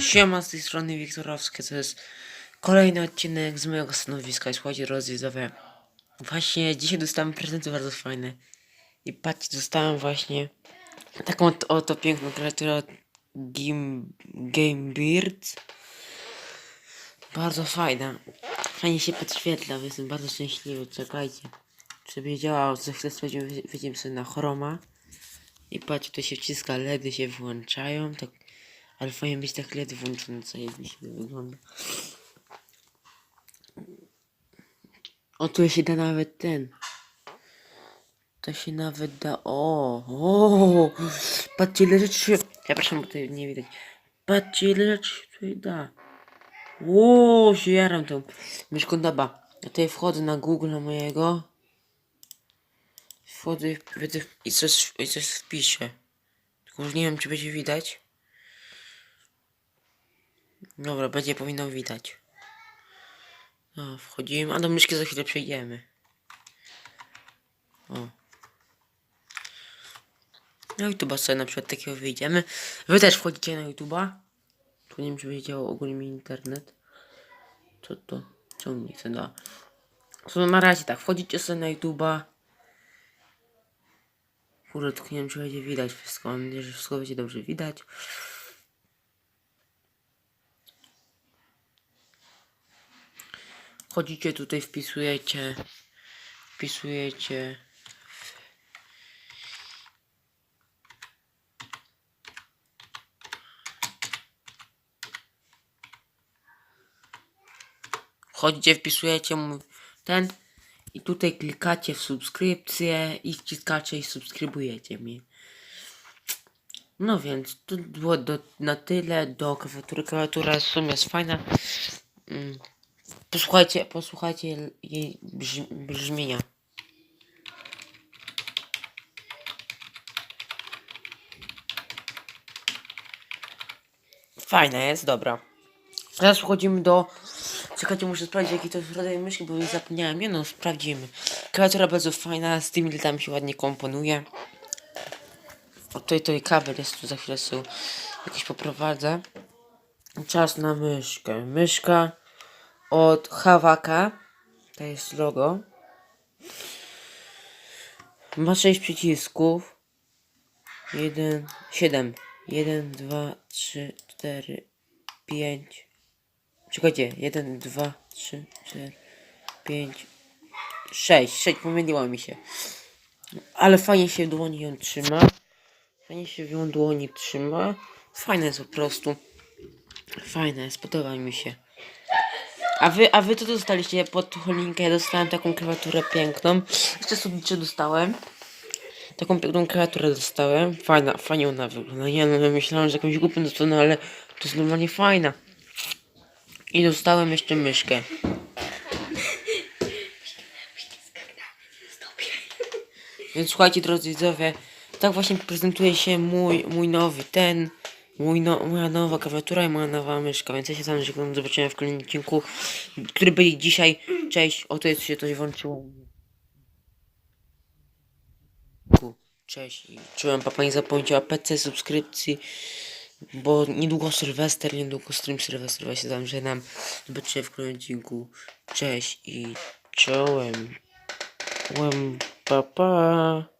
Siema, z tej strony Wiktorowskie, to jest kolejny odcinek z mojego stanowiska, chodzi o rozwiedzowe. Właśnie dzisiaj dostałem prezenty bardzo fajne. I patrzcie, dostałem właśnie taką oto- piękną kreaturę od Game, Game Beard. Bardzo fajna. Fajnie się podświetla, więc jestem bardzo szczęśliwy. Czekajcie. Żeby działało, za chwilę sprawdzimy, wyjdziemy sobie na chroma. I patrzcie, to się wciska, LEDy się włączają, tak ale fajnie mieć tak LED włączony, co jeśli to wygląda. O, tu się da nawet ten. To się nawet da. O, o, patrzcie ile rzeczy się. Proszę, bo tutaj nie widać. Patrzcie ile rzeczy się tutaj da. Ło, się jaram tą myszką doba. Ja tutaj wchodzę na Google mojego. Wchodzę widzę, i coś, i coś wpiszę. Tylko już nie wiem, czy będzie widać. Dobra, będzie powinno widać. No, wchodzimy, a do myszki za chwilę przejdziemy. O. Na YouTube'a sobie na przykład takiego wyjdziemy. Wy też wchodzicie na YouTube'a. Tu nie wiem, czy będzie działał ogólnie mi internet. Co to? Czemu nie chce da? To na razie tak, wchodzicie sobie na YouTube'a. Kurde, tylko nie wiem, czy będzie widać wszystko. Mam nadzieję, że wszystko będzie dobrze widać. Chodzicie tutaj, wpisujecie, wpisujecie. Chodzicie, wpisujecie ten i tutaj klikacie w subskrypcję i wciskacie i subskrybujecie mnie. No więc to było do, na tyle do klawiatury. Klawiatura w sumie jest fajna. Mm. Posłuchajcie, posłuchajcie jej brz, brzmienia. Fajna jest, dobra. Teraz przechodzimy do... Czekajcie, muszę sprawdzić jaki to jest rodzaj myszki, bo już zapomniałem. Nie no, sprawdzimy. Klawiatura bardzo fajna, z tymi tam się ładnie komponuje. O, tutaj, tutaj kabel jest, tu za chwilę są jakieś poprowadzę. Czas na myszkę. Myszka od Hawaka. To jest logo. Ma 6 przycisków. 1, 7. 1, 2, 3, 4, 5. Czekajcie. 1, 2, 3, 4, 5, 6. 6 pomyliło mi się. Ale fajnie się w dłoni ją trzyma. Fajnie się ją dłoni trzyma. Fajne jest po prostu. Fajne jest, podoba mi się. A wy, a wy co dostaliście pod cholinkę? Ja dostałem taką klawiaturę piękną. Jeszcze sobie dostałem. Taką piękną klawiaturę dostałem. Fajna, fajnie ona wygląda. No, ja myślałem, że jakąś głupią dostanę, ale to jest normalnie fajna. I dostałem jeszcze myszkę. Więc słuchajcie drodzy widzowie, tak właśnie prezentuje się mój, mój nowy ten, mój no, moja nowa klawiatura i moja nowa myszka, więc ja się sam żegnam, do zobaczenia w kolejnym odcinku, który będzie dzisiaj, cześć, o to jest się coś włączyło. Cześć. Czułem papa nie zapomnieć o PC, subskrypcji, bo niedługo Sylwester, niedługo stream Sylwester, ja się tam żegnam, zobaczenia w kolejnym odcinku, cześć i czołem. Łam, pa, pa.